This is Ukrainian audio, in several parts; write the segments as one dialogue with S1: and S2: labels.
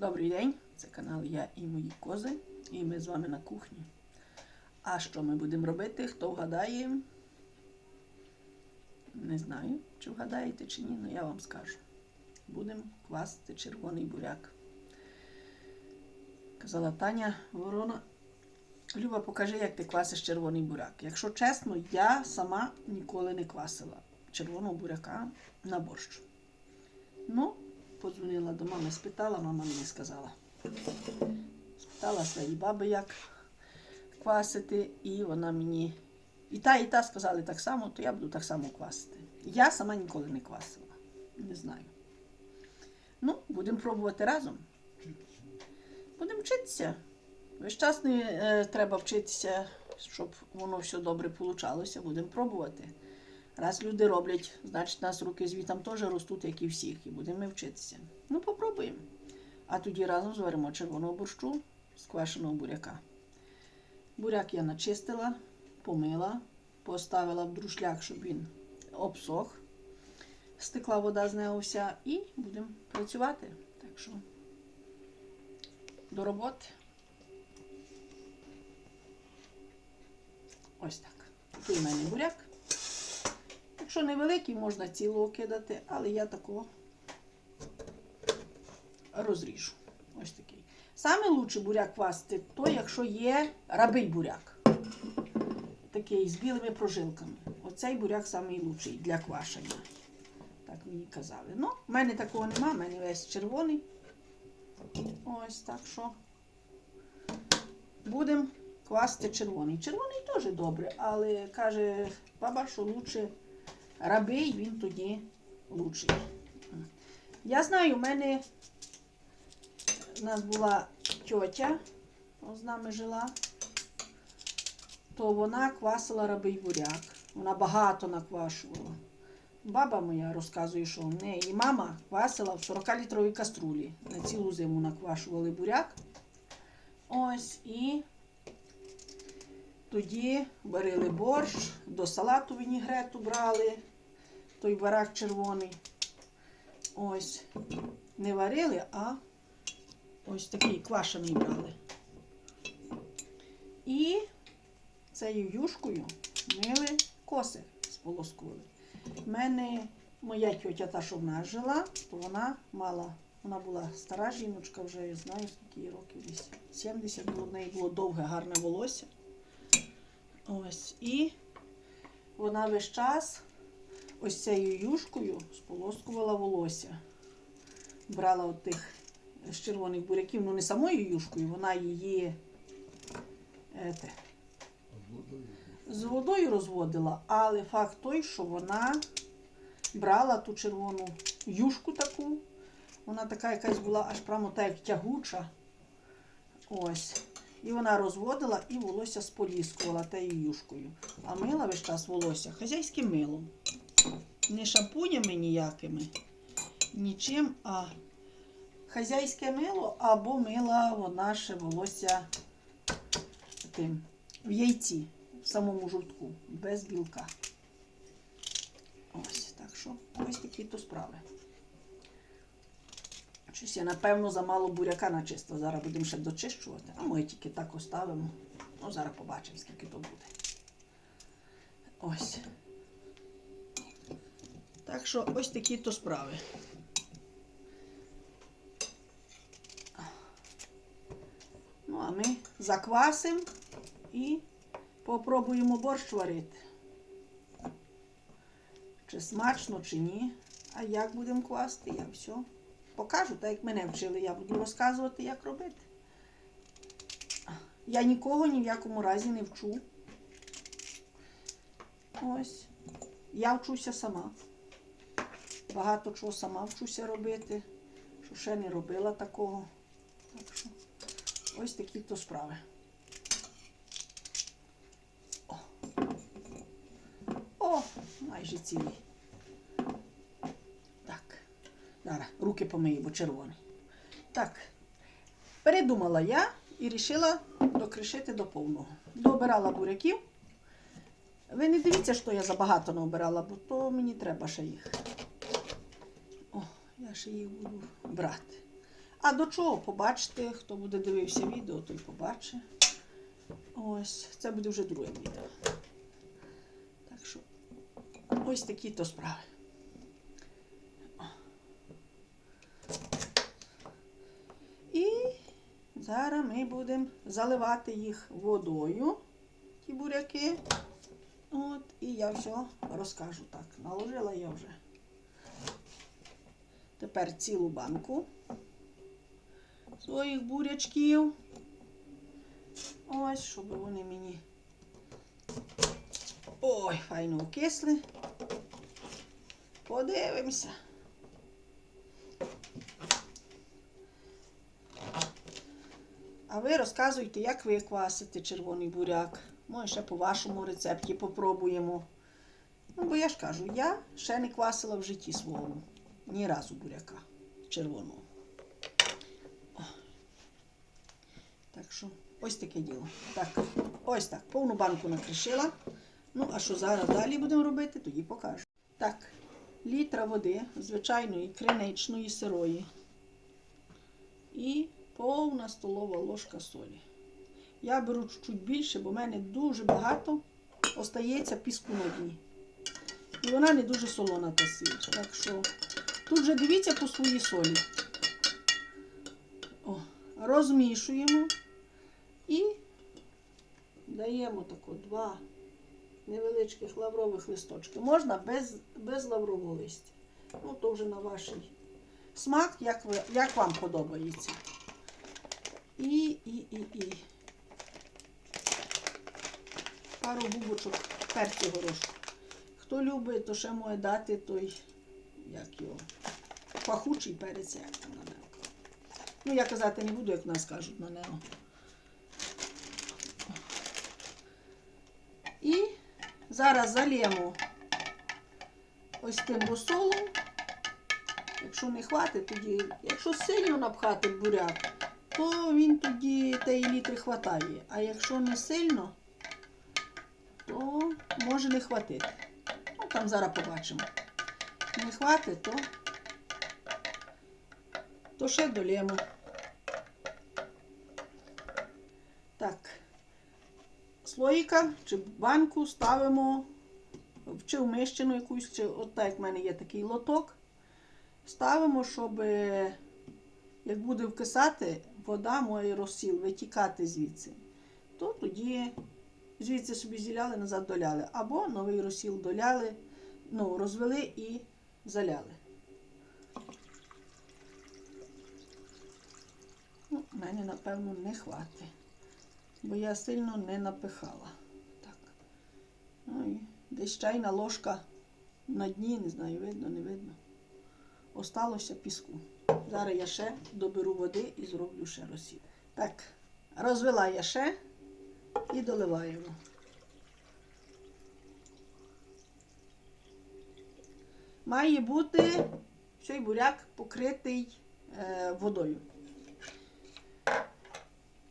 S1: Добрий день, це канал Я і мої кози, і ми з вами на кухні. А що ми будемо робити? Хто вгадає? Не знаю, чи вгадаєте чи ні, але я вам скажу. Будемо квасити червоний буряк. Казала Таня Ворона. Люба, покажи, як ти квасиш червоний буряк. Якщо чесно, я сама ніколи не квасила червоного буряка на борщ. Ну, подзвонила до мами, спитала, мама мені сказала. Спитала своєї баби, як квасити, і вона мені. І та, і та сказали так само, то я буду так само квасити. Я сама ніколи не квасила. Не знаю. Ну, будемо пробувати разом. Будемо вчитися. Весь час не е, треба вчитися, щоб воно все добре получалося. Будемо пробувати. Раз люди роблять, значить, нас руки звітом теж ростуть, як і всіх, і будемо вчитися. Ну, попробуємо. А тоді разом зваримо червоного борщу з квашеного буряка. Буряк я начистила, помила, поставила в друшляк, щоб він обсох. Стекла вода з нього вся і будемо працювати. Так що до роботи. Ось так. Такий у мене буряк. Якщо невеликий, можна цілого кидати, але я такого розріжу. Ось такий. Саме лучший буряк квасити, то якщо є рабий буряк. Такий з білими прожилками. Оцей буряк найкращий для квашення. Так мені казали. Ну, в мене такого нема, в мене весь червоний. Ось так що. Будемо квасити червоний. Червоний теж добре, але каже баба, що лучше рабий, він тоді лучший. Я знаю, у мене у нас була тьотя, з нами жила, то вона квасила рабий буряк. Вона багато наквашувала. Баба моя розказує, що в неї мама квасила в 40-літровій каструлі. На цілу зиму наквашували буряк. Ось і тоді варили борщ, до салату вінігрету брали, той барак червоний. Ось. Не варили, а ось такий квашений брали. І цією юшкою мили коси сполоскували. У мене моя тьотя, та, що в нас жила, то вона мала, вона була стара жіночка, вже я знаю, скільки їй років десь 70 було, в неї було довге, гарне волосся. Ось. І вона весь час ось цією юшкою сполоскувала волосся. Брала от тих з червоних буряків, ну не самою юшкою, вона її ете, з водою розводила, але факт той, що вона брала ту червону юшку таку. Вона така якась була аж прямо так як тягуча. Ось. І вона розводила і волосся споліскувала тією юшкою. А мила весь час волосся хазяйським милом. Не шампунями ніякими, нічим, а хазяйське мило або мила вона ще волосся тим в яйці, в самому жовтку, без білка. Ось, так що ось такі то справи. Щось я, напевно, замало буряка начисто. Зараз будемо ще дочищувати, а ми тільки так оставимо. Ну, зараз побачимо, скільки то буде. Ось. Так що ось такі то справи. Ну, а ми заквасимо і попробуємо борщ варити. Чи смачно, чи ні. А як будемо класти, я все покажу, так як мене вчили, я буду розказувати, як робити. Я нікого ні в якому разі не вчу. Ось. Я вчуся сама. Багато чого сама вчуся робити, що ще не робила такого. Так що ось такі то справи. О, О майже цілий. Так. Зараз руки помию, бо червоний. Так. Передумала я і вирішила докришити до повного. Добирала буряків. Ви не дивіться, що я забагато не обирала, бо то мені треба ще їх. Я ще їх буду брати. А до чого побачите, хто буде дивився відео, той побачить. Ось, це буде вже друге відео. Так що, ось такі то справи. І зараз ми будемо заливати їх водою, ті буряки. От, і я все розкажу так. Наложила я вже. Тепер цілу банку своїх бурячків. Ось, щоб вони мені ой, файно окисли. Подивимося. А ви розказуйте, як ви квасите червоний буряк. Може, ще по вашому рецепті попробуємо. Ну, бо я ж кажу, я ще не квасила в житті своєму. Ні разу буряка червоного. Так що, ось таке діло. Так, ось так. Повну банку накришила. Ну, а що зараз далі будемо робити, тоді покажу. Так, літра води, звичайної криничної сирої. І повна столова ложка солі. Я беру чуть більше, бо в мене дуже багато остається піску на дні. І вона не дуже солона та сіль. Так що тут вже дивіться по своїй солі. О, розмішуємо і даємо тако два невеличких лаврових листочки. Можна без, без лаврового листя. Ну, то вже на ваш смак, як, ви, як вам подобається. І, і, і, і. Пару бубочок перцю горошку. Хто любить, то ще може дати той, як його, пахучий перець, як там на нього. Ну, я казати не буду, як нас кажуть на нього. І зараз залємо ось тим розсолом. Якщо не хватить, тоді, якщо сильно напхати буряк, то він тоді тієї літри хватає. А якщо не сильно, то може не хватити. Ну, там зараз побачимо. Не хватить, то, то ще долємо. Так, слоїка чи банку ставимо в чи вмищену якусь, чи от так як в мене є такий лоток. Ставимо, щоб як буде вкисати, вода має розсіл, витікати звідси. То тоді звідси собі зіляли, назад доляли. Або новий розсіл доляли, ну, розвели і заляли. Ну, мене, напевно, не хватить, бо я сильно не напихала. Так. Ну і десь чайна ложка на дні, не знаю, видно, не видно. Осталося піску. Зараз я ще доберу води і зроблю ще розсіл. Так, розвела я ще і доливаємо. Має бути цей буряк покритий е, водою.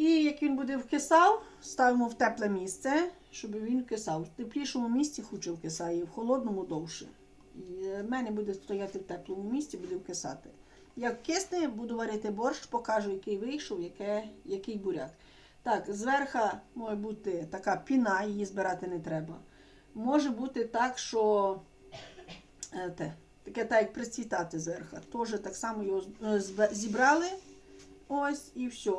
S1: І як він буде вкисав, ставимо в тепле місце, щоб він вкисав. В теплішому місці хуче вкисає, в холодному довше. І в мене буде стояти в теплому місці, буде вкисати. Як кисне, буду варити борщ, покажу, який вийшов, яке, який буряк. Так, зверху може бути така піна, її збирати не треба. Може бути так, що е, те, таке так, як прицвітати зверху. Теж так само його е, зібрали. Ось і все.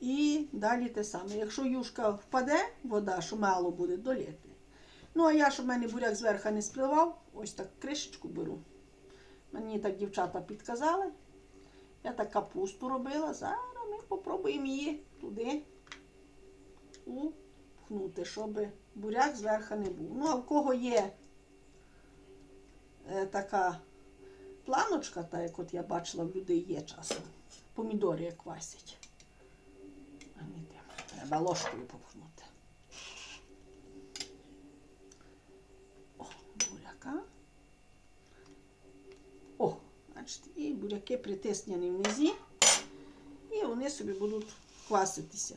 S1: І далі те саме. Якщо юшка впаде, вода, що мало буде, доліти. Ну, а я, щоб в мене буряк зверху не спливав, ось так кришечку беру. Мені так дівчата підказали. Я так капусту робила. Зараз ми попробуємо її туди упхнути, щоб буряк зверху не був. Ну, а в кого є е, така планочка, та як от я бачила, в людей є часом. Помідори як квасять. Треба ложкою попхнути. О, буряка. О, бачите, і буряки притиснені внизі. І вони собі будуть кваситися.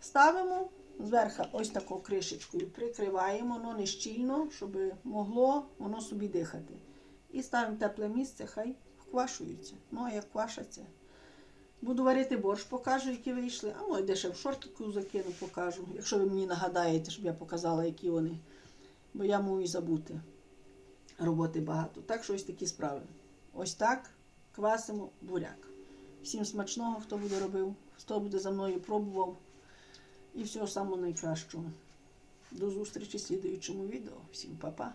S1: Ставимо зверху ось такою кришечкою, прикриваємо, воно не щільно, щоб могло воно собі дихати. І ставимо тепле місце, хай вквашуються. Ну, а як квашаться, Буду варити борщ, покажу, які вийшли. А може, де ще в шортику закину, покажу. Якщо ви мені нагадаєте, щоб я показала, які вони. Бо я можу і забути. Роботи багато. Так що ось такі справи. Ось так квасимо буряк. Всім смачного, хто буде робив, хто буде за мною пробував. І всього самого найкращого. До зустрічі в слідуючому відео. Всім па-па.